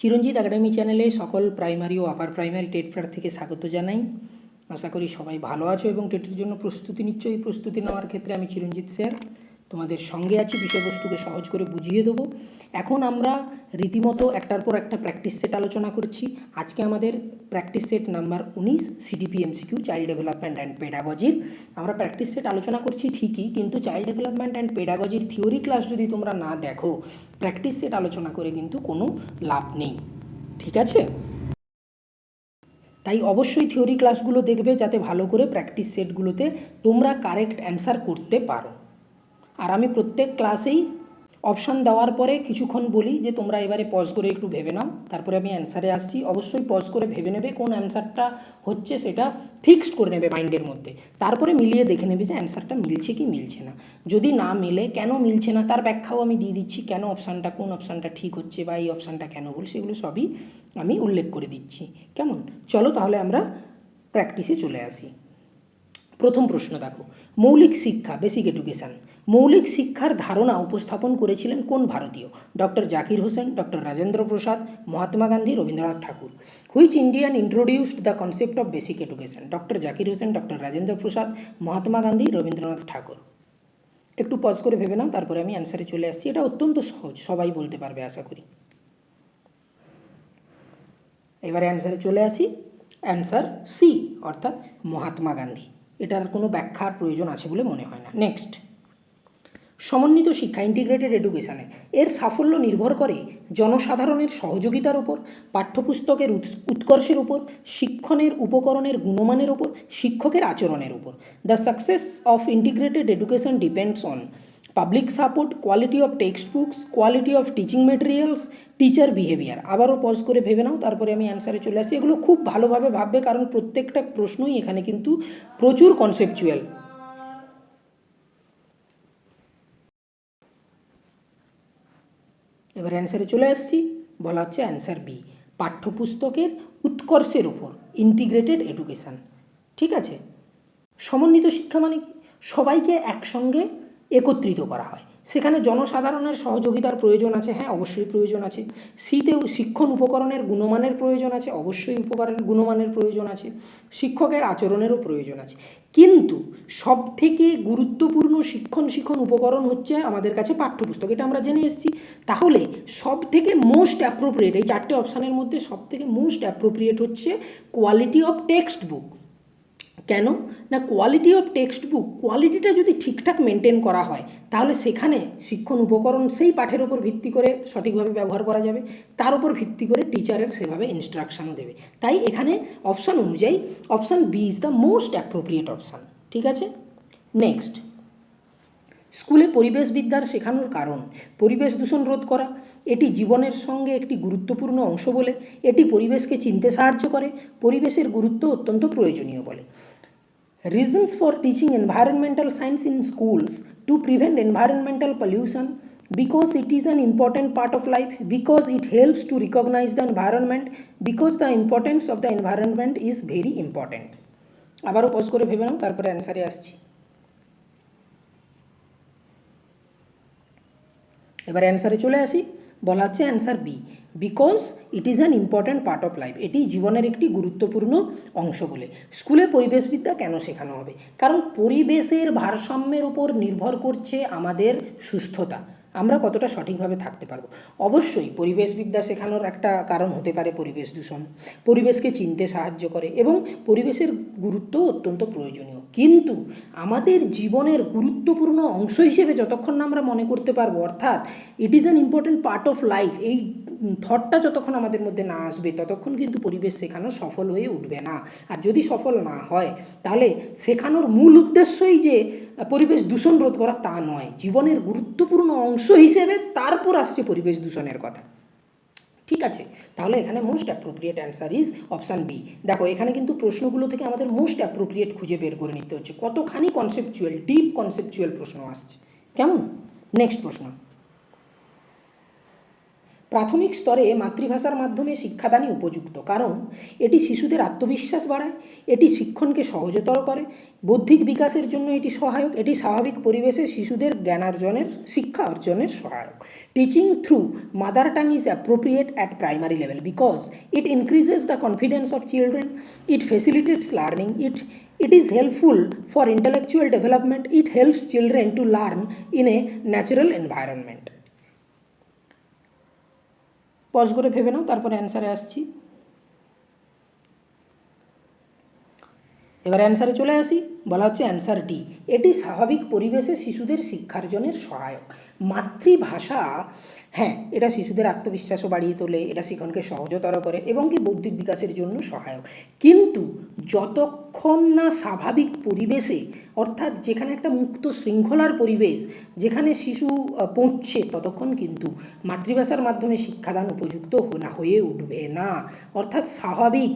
চিরঞ্জিত academy চ্যানেলে সকল primary ও আপার প্রাইমারি টেট প্রার্থীকে স্বাগত জানাই। আশা করি সবাই ভালো আছো এবং টেটের জন্য প্রস্তুতি নিচ্ছ। এই প্রস্তুতি নেওয়ার ক্ষেত্রে আমি চিরঞ্জিত স্যার। তোমাদের সঙ্গে আছি, বিষয়বস্তুকে সহজ করে বুঝিয়ে দেবো। এখন আমরা রীতিমতো একটার পর একটা প্র্যাকটিস সেট আলোচনা করছি। আজকে আমাদের প্র্যাকটিস সেট নাম্বার উনিশ CDP MCQ child development and পেডাগজির আমরা প্র্যাকটিস সেট আলোচনা করছি ঠিকই, কিন্তু চাইল্ড ডেভেলপমেন্ট অ্যান্ড পেডাগজির থিওরি ক্লাস যদি তোমরা না দেখো প্র্যাকটিস সেট আলোচনা করে কিন্তু কোনো লাভ নেই। ঠিক আছে? তাই অবশ্যই থিওরি ক্লাসগুলো দেখবে, যাতে ভালো করে প্র্যাকটিস সেটগুলোতে তোমরা কারেক্ট অ্যান্সার করতে পারো। আর আমি প্রত্যেক ক্লাসেই অপশান দেওয়ার পরে কিছুক্ষণ বলি যে তোমরা এবারে পজ করে একটু ভেবে নাও। তারপরে আমি অ্যান্সারে আসছি। অবশ্যই পজ করে ভেবে নেবে কোন অ্যান্সারটা হচ্ছে সেটা ফিক্সড করে নেবে মাইন্ডের মধ্যে। তারপরে মিলিয়ে দেখে নেবে যে অ্যান্সারটা মিলছে কি মিলছে না। যদি না মেলে, কেন মিলছে না তার ব্যাখ্যাও আমি দিয়ে দিচ্ছি, কেন অপশানটা কোন অপশানটা ঠিক হচ্ছে বা এই অপশানটা কেন ভুল, সেগুলো সবই আমি উল্লেখ করে দিচ্ছি। কেমন? চলো তাহলে আমরা প্র্যাকটিসে চলে আসি। প্রথম প্রশ্ন দেখো। মৌলিক শিক্ষা বেসিক এডুকেশান মৌলিক শিক্ষার ধারণা উপস্থাপন করেছিলেন কোন ভারতীয়? Doctor Zakir Hussain, doctor Rajendra Prasad, Mahatma Gandhi, Rabindranath Tagore. Which Indian introduced the concept of basic education doctor Zakir Hussain, doctor Rajendra Prasad, Mahatma Gandhi, Rabindranath Tagore. একটু পজ করে ভেবে নাও, তারপরে আমি অ্যান্সারে চলে আসছি। এটা অত্যন্ত সহজ, সবাই বলতে পারবে, আশা করি। এবারে অ্যান্সারে চলে আসি। অ্যান্সার সি অর্থাৎ মহাত্মা গান্ধী। এটার কোনো ব্যাখ্যার প্রয়োজন আছে বলে মনে হয় না। নেক্সট সমন্বিত শিক্ষা ইন্টিগ্রেটেড এডুকেশানে এর সাফল্য নির্ভর করে জনসাধারণের সহযোগিতার উপর, পাঠ্যপুস্তকের উৎকর্ষের উপর, শিক্ষণের উপকরণের গুণমানের উপর, শিক্ষকের আচরণের উপর। The success of integrated education depends on public support quality of text books quality of teaching materials teacher behaviour আবারও পজ করে ভেবে নাও, তারপরে আমি অ্যান্সারে চলে আসি। এগুলো খুব ভালোভাবে ভাববে, কারণ প্রত্যেকটা প্রশ্নই এখানে কিন্তু প্রচুর কনসেপচুয়াল এবার অ্যান্সারে চলে আসছি। বলা হচ্ছে অ্যান্সার বি পাঠ্যপুস্তকের উৎকর্ষের উপর ইন্টিগ্রেটেড এডুকেশান ঠিক আছে? সমন্বিত শিক্ষা মানে কি? সবাইকে একসঙ্গে একত্রিত করা হয়। সেখানে জনসাধারণের সহযোগিতার প্রয়োজন আছে হ্যাঁ অবশ্যই প্রয়োজন আছে। সিতেও শিক্ষণ উপকরণের গুণমানের প্রয়োজন আছে, অবশ্যই উপকরণের গুণমানের প্রয়োজন আছে, শিক্ষকের আচরণেরও প্রয়োজন আছে। কিন্তু সব থেকে গুরুত্বপূর্ণ শিক্ষণ শিক্ষণ উপকরণ হচ্ছে আমাদের কাছে পাঠ্যপুস্তক, এটা আমরা জেনে এসেছি। তাহলে সব থেকে মোস্ট অ্যাপ্রোপ্রিয়েট এই চারটে অপশানের মধ্যে সব থেকে মোস্ট অ্যাপ্রোপ্রিয়েট হচ্ছে কোয়ালিটি অফ টেক্সট বুক কেন? না কোয়ালিটি অফ টেক্সট বুক কোয়ালিটিটা যদি ঠিকঠাক মেনটেন করা হয়, তাহলে সেখানে শিক্ষণ উপকরণ সেই পাঠের উপর ভিত্তি করে সঠিকভাবে ব্যবহার করা যাবে। তার উপর ভিত্তি করে টিচারের সেভাবে ইনস্ট্রাকশানও দেবে। তাই এখানে অপশান অনুযায়ী option B is the most appropriate option ঠিক আছে? নেক্সট স্কুলে পরিবেশবিদ্যার শেখানোর কারণ, পরিবেশ দূষণ রোধ করা। এটি জীবনের সঙ্গে একটি গুরুত্বপূর্ণ অংশ বলে, এটি পরিবেশকে চিনতে সাহায্য করে, পরিবেশের গুরুত্ব অত্যন্ত প্রয়োজনীয় বলে। Reasons for teaching environmental science in schools to prevent environmental pollution because it is an important part of life because it helps to recognize the environment because the importance of the environment is very important আবারও pause করে ভেবে নাও তারপরে অ্যান্সারে আসছি এবার অ্যান্সারে চলে আসি বলা হচ্ছে answer B because it is an important part of life এটি জীবনের একটি গুরুত্বপূর্ণ অংশ বলে। স্কুলে পরিবেশবিদ্যা কেন শেখানো হবে? কারণ পরিবেশের ভারসাম্যের উপর নির্ভর করছে আমাদের সুস্থতা। আমরা কতটা সঠিকভাবে থাকতে পারব? অবশ্যই পরিবেশবিদ্যা শেখানোর একটা কারণ হতে পারে পরিবেশ দূষণ। পরিবেশকে চিনতে সাহায্য করে এবং পরিবেশের গুরুত্ব অত্যন্ত প্রয়োজনীয়। কিন্তু আমাদের জীবনের গুরুত্বপূর্ণ অংশ হিসেবে যতক্ষণ না আমরা মনে করতে পারব, অর্থাৎ it is an important part of life এই থটটা যতক্ষণ আমাদের মধ্যে না আসবে, ততক্ষণ কিন্তু পরিবেশ শেখানো সফল হয়ে উঠবে না। আর যদি সফল না হয়, তাহলে শেখানোর মূল উদ্দেশ্যই যে, পরিবেশ দূষণ রোধ করা তা নয়। জীবনের গুরুত্বপূর্ণ অংশ হিসেবে তারপর আসছে পরিবেশ দূষণের কথা। ঠিক আছে? তাহলে এখানে most appropriate answer is option B দেখো, এখানে কিন্তু প্রশ্নগুলো থেকে আমাদের মোস্ট অ্যাপ্রোপ্রিয়েট খুঁজে বের করে নিতে হচ্ছে। কতখানি কনসেপচুয়াল ডিপ কনসেপচুয়াল প্রশ্ন আসছে। কেমন? নেক্সট প্রশ্ন। প্রাথমিক স্তরে মাতৃভাষার মাধ্যমে শিক্ষাদানই উপযুক্ত, কারণ এটি শিশুদের আত্মবিশ্বাস বাড়ায়, এটি শিক্ষণকে সহজতর করে, বৌদ্ধিক বিকাশের জন্য এটি সহায়ক, এটি স্বাভাবিক পরিবেশে শিশুদের জ্ঞানার্জনের, শিক্ষা অর্জনের সহায়ক। Teaching through mother tongue is appropriate at primary level because it increases the confidence of children it facilitates learning it it is helpful for intellectual development, it helps children to learn in a natural environment. Pause করে ভেবে নাও তারপরে অ্যান্সারে আসছি। এবার অ্যান্সারে চলে আসি। বলা হচ্ছে answer D এটি স্বাভাবিক পরিবেশে শিশুদের শিক্ষার্জনের সহায়ক। মাতৃভাষা হ্যাঁ এটা শিশুদের আত্মবিশ্বাসও বাড়িয়ে তোলে, এটা শিক্ষণকে সহজতর করে এবং কি বৌদ্ধিক বিকাশের জন্য সহায়ক। কিন্তু যতক্ষণ না স্বাভাবিক পরিবেশে, অর্থাৎ যেখানে একটা মুক্ত শৃঙ্খলার পরিবেশ, যেখানে শিশু পৌঁছছে, ততক্ষণ কিন্তু মাতৃভাষার মাধ্যমে শিক্ষাদান উপযুক্ত না হয়ে উঠবে না। অর্থাৎ স্বাভাবিক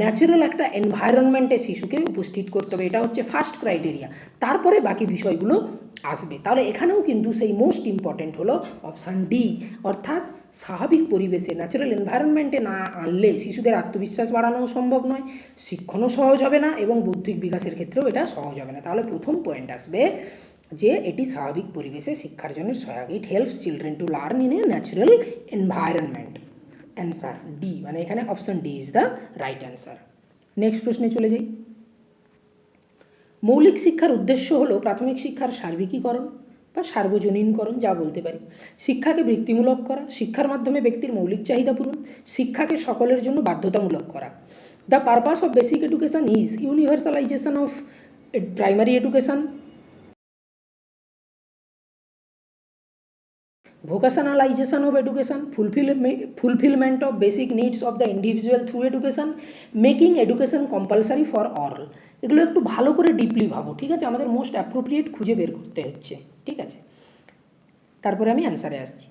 ন্যাচারাল একটা এনভায়রনমেন্টে শিশুকে উপস্থিত করতে হবে। এটা হচ্ছে ফার্স্ট ক্রাইটেরিয়া তারপরে বাকি বিষয়গুলো আসবে। তাহলে এখানেও কিন্তু সেই মোস্ট ইম্পর্ট্যান্ট হলো অপশান ডি অর্থাৎ স্বাভাবিক পরিবেশে ন্যাচারাল এনভায়রনমেন্টে না আনলে শিশুদের আত্মবিশ্বাস বাড়ানোও সম্ভব নয়, শিক্ষণও সহজ হবে না এবং বৌদ্ধিক বিকাশের ক্ষেত্রেও এটা সহজ হবে না। তাহলে প্রথম পয়েন্ট আসবে যে এটি স্বাভাবিক পরিবেশে শিক্ষার জন্য সহায়ক। It helps children to learn in a natural environment answer D মানে এখানে option D is the right answer next প্রশ্নে চলে যাই। মৌলিক শিক্ষার উদ্দেশ্য হলো প্রাথমিক শিক্ষার সার্বিকীকরণ বা সার্বজনীনকরণ যা বলতে পারি। শিক্ষাকে বৃত্তিমূলক করা শিক্ষার মাধ্যমে ব্যক্তির মৌলিক চাহিদা পূরণ শিক্ষাকে সকলের জন্য বাধ্যতামূলক করা। The purpose of basic education is universalisation of primary education of education fulfill, fulfillment of basic needs of the individual through education making education compulsory for all. এগুলো একটু ভালো করে ডিপলি ভাবো, ঠিক আছে? আমাদের মোস্ট অ্যাপ্রোপ্রিয়েট খুঁজে বের করতে হচ্ছে, ঠিক আছে? তারপরে আমি অ্যান্সারে আসছি।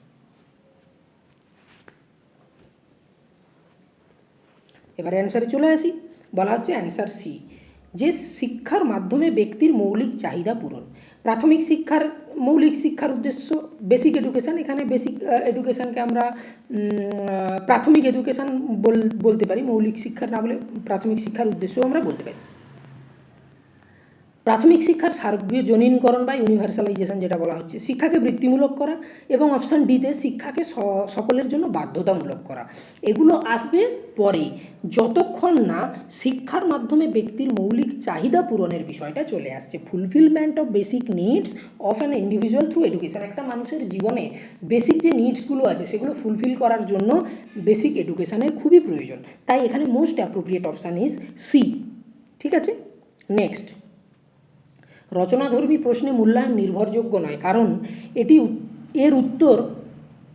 এবারে অ্যান্সারে চলে আসি। বলা হচ্ছে অ্যান্সার সি যে শিক্ষার মাধ্যমে ব্যক্তির মৌলিক চাহিদা পূরণ। প্রাথমিক শিক্ষার, মৌলিক শিক্ষার উদ্দেশ্য বেসিক এডুকেশান এখানে বেসিক এডুকেশানকে আমরা প্রাথমিক এডুকেশান বলতে পারি। মৌলিক শিক্ষার না বলে প্রাথমিক শিক্ষার উদ্দেশ্যও আমরা বলতে পারি। প্রাথমিক শিক্ষার সার্বীয় সার্বজনীনকরণ বা ইউনিভার্সালাইজেশন যেটা বলা হচ্ছে, শিক্ষাকে বৃত্তিমূলক করা এবং অপশান ডিতে শিক্ষাকে সকলের জন্য বাধ্যতামূলক করা। এগুলো আসবে পরে। যতক্ষণ না শিক্ষার মাধ্যমে ব্যক্তির মৌলিক চাহিদা পূরণের বিষয়টা চলে আসছে। Fulfilment of basic needs of an individual through education একটা মানুষের জীবনে বেসিক যে নিডসগুলো আছে, সেগুলো ফুলফিল করার জন্য বেসিক এডুকেশানের খুবই প্রয়োজন। তাই এখানে most appropriate option is C ঠিক আছে? নেক্সট রচনাধর্মী প্রশ্নে মূল্যায়ন নির্ভরযোগ্য নয় কারণ এটি এর উত্তর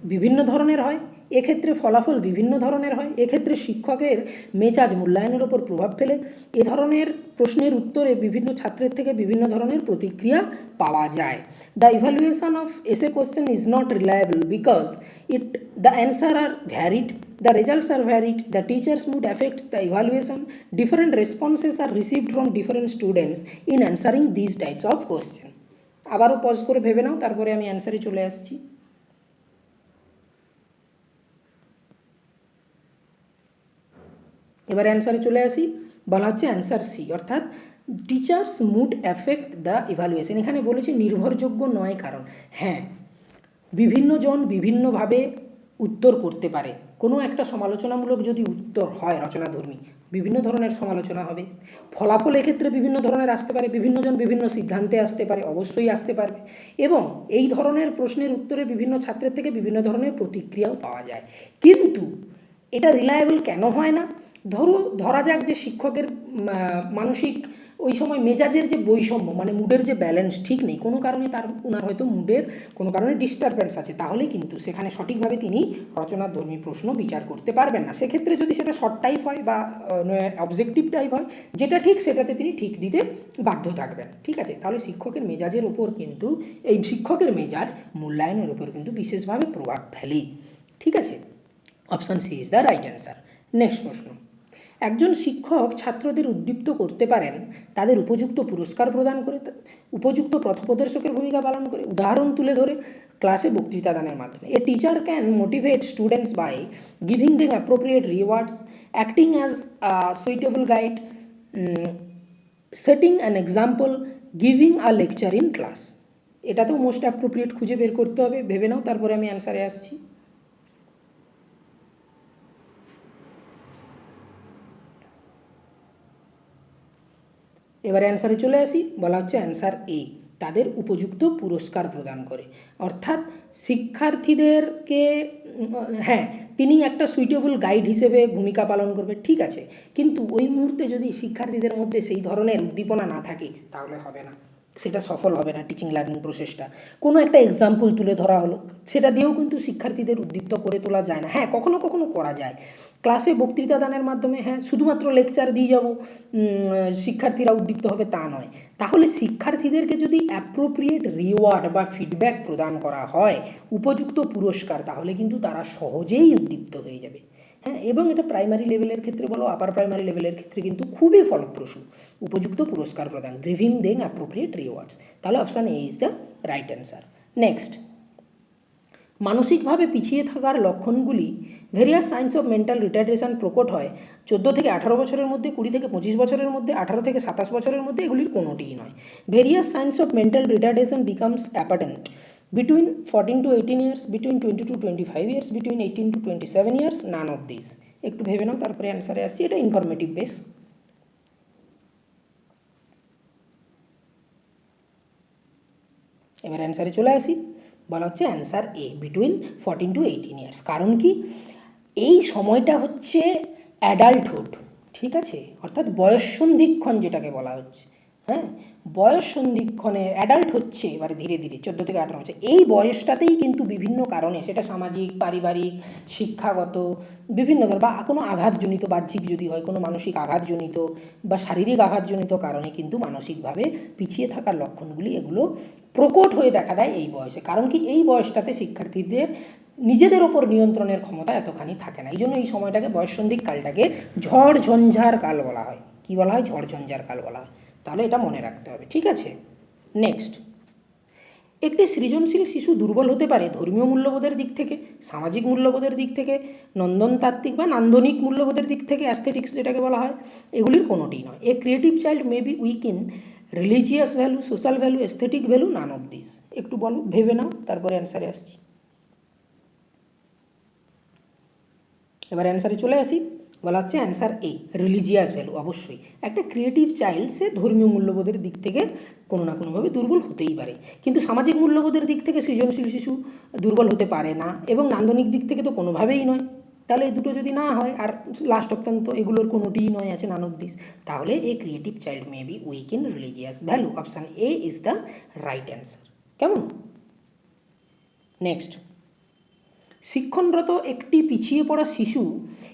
বিভিন্ন ধরনের হয়। এক্ষেত্রে ফলাফল বিভিন্ন ধরনের হয়। এক্ষেত্রে শিক্ষকের মেজাজ মূল্যায়নের ওপর প্রভাব ফেলে। এ ধরনের প্রশ্নের উত্তরে বিভিন্ন ছাত্রের থেকে বিভিন্ন ধরনের প্রতিক্রিয়া পাওয়া যায়। The evaluation of essay question is not reliable because it the answer are varied the results are varied, the teacher's mood affects the evaluation, different responses are received from different students in answering these types of question. আবারও pause করে ভেবে নাও, তারপরে আমি অ্যান্সারে চলে আসছি। এবার অ্যান্সারে চলে আসি। বলা হচ্ছে অ্যান্সার সি অর্থাৎ teacher's mood affect the evaluation এখানে বলেছে নির্ভরযোগ্য নয় কারণ। হ্যাঁ বিভিন্ন জন বিভিন্নভাবে উত্তর করতে পারে। কোনো একটা সমালোচনামূলক যদি উত্তর হয় রচনাধর্মী, বিভিন্ন ধরনের সমালোচনা হবে। ফলাফল এক্ষেত্রে বিভিন্ন ধরনের আসতে পারে, বিভিন্ন জন বিভিন্ন সিদ্ধান্তে আসতে পারে, অবশ্যই আসতে পারবে। এবং এই ধরনের প্রশ্নের উত্তরে বিভিন্ন ছাত্রের থেকে বিভিন্ন ধরনের প্রতিক্রিয়াও পাওয়া যায়। কিন্তু এটা রিলায়েবল কেন হয় না? ধরো, ধরা যাক যে শিক্ষকের মানসিক ওই সময় মেজাজের যে বৈষম্য মানে মুডের যে ব্যালেন্স ঠিক নেই, কোনো কারণে তার ওনার হয়তো মুডের কোনো কারণে ডিস্টারবেন্স আছে তাহলে কিন্তু সেখানে সঠিকভাবে তিনি রচনাধর্মী প্রশ্ন বিচার করতে পারবেন না। সেক্ষেত্রে যদি সেটা শর্ট টাইপ হয় বা অবজেক্টিভ টাইপ হয়, যেটা ঠিক সেটাতে তিনি ঠিক দিতে বাধ্য থাকবেন। ঠিক আছে? তাহলে শিক্ষকের মেজাজের উপর কিন্তু, এই শিক্ষকের মেজাজ মূল্যায়নের উপর কিন্তু বিশেষভাবে প্রভাব ফেলে ঠিক আছে? Option C is the right answer next প্রশ্ন। একজন শিক্ষক ছাত্রদের উদ্দীপ্ত করতে পারেন, তাদের উপযুক্ত পুরস্কার প্রদান করে উপযুক্ত পথপ্রদর্শকের ভূমিকা পালন করে। উদাহরণ তুলে ধরে ক্লাসে বক্তৃতা দানের মাধ্যমে। A teacher can motivate students by giving them appropriate rewards acting as suitable guide setting an example giving a lecture in class এটাতেও মোস্ট অ্যাপ্রোপ্রিয়েট খুঁজে বের করতে হবে। ভেবে নাও, তারপরে আমি অ্যান্সারে আসছি। এবারে অ্যান্সারে চলে আসি। বলা হচ্ছে অ্যান্সার এ তাদের উপযুক্ত পুরস্কার প্রদান করে। অর্থাৎ শিক্ষার্থীদেরকে হ্যাঁ তিনি একটা সুইটেবল গাইড হিসেবে ভূমিকা পালন করবে, ঠিক আছে। কিন্তু ওই মুহূর্তে যদি শিক্ষার্থীদের মধ্যে সেই ধরনের উদ্দীপনা না থাকে, তাহলে হবে না। সেটা সফল হবে না টিচিং লার্নিং প্রসেসটা কোনো একটা এক্সাম্পল তুলে ধরা হলো, সেটা দিয়েও কিন্তু শিক্ষার্থীদের উদ্দীপ্ত করে তোলা যায় না। হ্যাঁ কখনো কখনো করা যায়। ক্লাসে বক্তৃতা দানের মাধ্যমে হ্যাঁ শুধুমাত্র লেকচার দিয়ে যাব শিক্ষার্থীরা উদ্দীপ্ত হবে তা নয়। তাহলে শিক্ষার্থীদেরকে যদি অ্যাপ্রোপ্রিয়েট রিওয়ার্ড বা ফিডব্যাক প্রদান করা হয়, উপযুক্ত পুরস্কার, তাহলে কিন্তু তারা সহজেই উদ্দীপ্ত হয়ে যাবে। হ্যাঁ এবং এটা প্রাইমারি লেভেলের ক্ষেত্রে বলো আপার প্রাইমারি লেভেলের ক্ষেত্রে কিন্তু খুবই ফলপ্রসূ। উপযুক্ত পুরস্কার প্রদান। গ্রিভিং দেন অ্যাপ্রোপ্রিয়েট রিওয়ার্ডস তাহলে option A is the right answer next মানসিকভাবে পিছিয়ে থাকার লক্ষণগুলি। Various signs of mental retardation প্রকট হয়। চোদ্দ থেকে আঠারো বছরের মধ্যে, কুড়ি থেকে পঁচিশ বছরের মধ্যে, আঠারো থেকে সাতাশ বছরের মধ্যে এগুলির কোনোটিই নয়। Various signs of mental retardation becomes apparent to eighteen years between twenty to twenty five years between eighteen to twenty seven years none of this একটু ভেবে নাও, তারপরে অ্যান্সারে আসছি এটা ইনফরমেটিভ বেস এবার অ্যান্সারে চলে আসি। বলা হচ্ছে answer A between fourteen to eighteen years কারণ কি? এই সময়টা হচ্ছে অ্যাডাল্টহুড ঠিক আছে? অর্থাৎ বয়স সন্ধিক্ষণ যেটাকে বলা হচ্ছে। হ্যাঁ বয়স সন্ধিক্ষণে অ্যাডাল্ট হচ্ছে এবারে ধীরে ধীরে, চোদ্দ থেকে আঠারো বছর। এই বয়সটাতেই কিন্তু বিভিন্ন কারণে, সেটা সামাজিক, পারিবারিক, শিক্ষাগত, বিভিন্ন ধর বা কোনো আঘাতজনিত, বাহ্যিক যদি হয়, কোনো মানসিক আঘাতজনিত বা শারীরিক আঘাতজনিত কারণে কিন্তু মানসিকভাবে পিছিয়ে থাকার লক্ষণগুলি এগুলো প্রকট হয়ে দেখা দেয় এই বয়সে। কারণ কি, এই বয়সটাতে শিক্ষার্থীদের নিজেদের ওপর নিয়ন্ত্রণের ক্ষমতা এতখানি থাকে না। এই জন্য এই সময়টাকে বয়সন্ধিক কালটাকে ঝড় ঝঞ্ঝার কাল বলা হয়। কি বলা হয়? ঝড় ঝঞ্ঝার কাল বলা হয়। তাহলে এটা মনে রাখতে হবে, ঠিক আছে? নেক্সট একটি সৃজনশীল শিশু দুর্বল হতে পারে ধর্মীয় মূল্যবোধের দিক থেকে, সামাজিক মূল্যবোধের দিক থেকে, নন্দনতাত্ত্বিক বা নান্দনিক মূল্যবোধের দিক থেকে অ্যাস্থেটিক্স যেটাকে বলা হয়, এগুলির কোনোটিই নয়। A creative child may be weak in religious value social value aesthetic value none of this একটু বলো, ভেবে নাও, তারপরে অ্যান্সারে আসছি। এবার অ্যান্সারে চলে আসি। বলা হচ্ছে অ্যান্সার এ রিলিজিয়াস ভ্যালু অবশ্যই। একটা ক্রিয়েটিভ চাইল্ড সে ধর্মীয় মূল্যবোধের দিক থেকে কোনো না কোনোভাবে দুর্বল হতেই পারে। কিন্তু সামাজিক মূল্যবোধের দিক থেকে সৃজনশীল শিশু দুর্বল হতে পারে না এবং নান্দনিক দিক থেকে তো কোনোভাবেই নয়। তাহলে দুটো যদি না হয়, আর লাস্ট অত্যন্ত এগুলোর কোনোটিই নয় আছে নানক দিস, তাহলে a creative child may be weak in religious value option A is the right answer কেমন? নেক্সট শিক্ষণরত একটি পিছিয়ে পড়া শিশু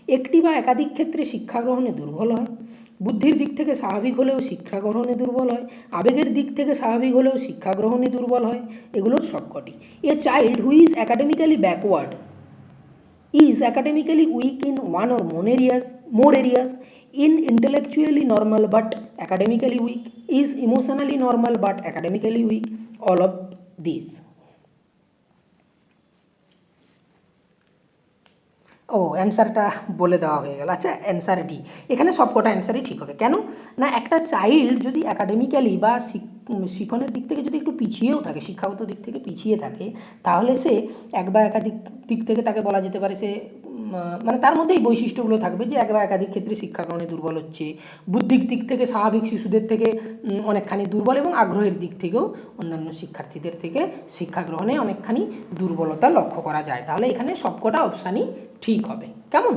একটি বা একাধিক ক্ষেত্রে শিক্ষা গ্রহণে দুর্বল হয়। বুদ্ধির দিক থেকে স্বাভাবিক হলেও শিক্ষা গ্রহণে দুর্বল হয়। আবেগের দিক থেকে স্বাভাবিক হলেও শিক্ষা গ্রহণে দুর্বল হয়। এগুলোর সবকটি। A child who is academically backward is academically weak in one or more areas more areas in intellectually normal but academically weak is emotionally normal but academically weak all of this ও অ্যান্সারটা বলে দেওয়া হয়ে গেল। আচ্ছা answer D এখানে সবকটা অ্যান্সারই ঠিক হবে। কেন? না, একটা চাইল্ড যদি অ্যাকাডেমিক্যালি বা শিখনের দিক থেকে যদি একটু পিছিয়েও থাকে, শিক্ষাগত দিক থেকে পিছিয়ে থাকে, তাহলে সে এক বা একাধিক দিক থেকে তাকে বলা যেতে পারে সে মানে তার মধ্যে এই বৈশিষ্ট্যগুলো থাকবে যে এক বা একাধিক ক্ষেত্রে শিক্ষা গ্রহণে দুর্বল হচ্ছে। বুদ্ধির দিক থেকে স্বাভাবিক শিশুদের থেকে অনেকখানি দুর্বল এবং আগ্রহের দিক থেকেও অন্যান্য শিক্ষার্থীদের থেকে শিক্ষা গ্রহণে অনেকখানি দুর্বলতা লক্ষ্য করা যায়। তাহলে এখানে সবকটা অপশানই ঠিক হবে। কেমন?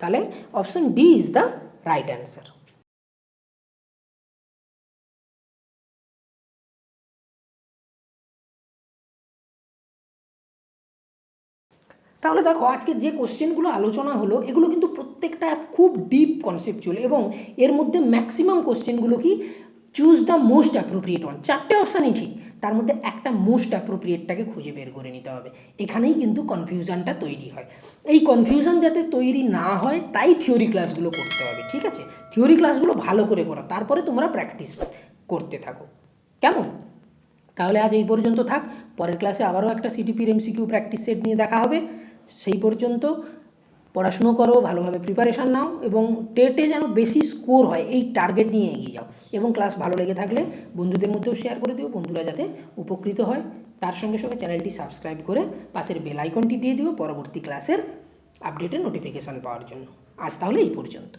তাহলে option D is the right answer তাহলে দেখো আজকে যে কোশ্চেনগুলো আলোচনা হলো, এগুলো কিন্তু প্রত্যেকটা খুব ডিপ কনসেপচুয়াল এবং এর মধ্যে ম্যাক্সিমাম কোশ্চেনগুলো কি? Choose the most appropriate one চারটে অপশানই ঠিক, তার মধ্যে একটা মোস্ট অ্যাপ্রোপ্রিয়েটটাকে খুঁজে বের করে নিতে হবে। এখানেই কিন্তু কনফিউশনটা তৈরি হয়। এই কনফিউশন যাতে তৈরি না হয়, তাই থিওরি ক্লাসগুলো করতে হবে, ঠিক আছে? থিওরি ক্লাসগুলো ভালো করে করো, তারপরে তোমরা প্র্যাকটিস করতে থাকো। কেমন? তাহলে আজ এই পর্যন্ত থাক। পরের ক্লাসে আবারও একটা সিটিপির এমসিকিউ প্র্যাকটিস সেট নিয়ে দেখা হবে। সেই পর্যন্ত পড়াশুনো করো, ভালোভাবে প্রিপারেশান নাও এবং টেটে যেন বেশি স্কোর হয়, এই টার্গেট নিয়ে এগিয়ে যাও এবং ক্লাস ভালো লেগে থাকলে বন্ধুদের মধ্যেও শেয়ার করে দিও, বন্ধুরা যাতে উপকৃত হয়। তার সঙ্গে সঙ্গে চ্যানেলটি সাবস্ক্রাইব করে পাশের বেল আইকনটি দিয়ে দিও পরবর্তী ক্লাসের আপডেটের নোটিফিকেশান পাওয়ার জন্য। আজ তাহলে এই পর্যন্ত।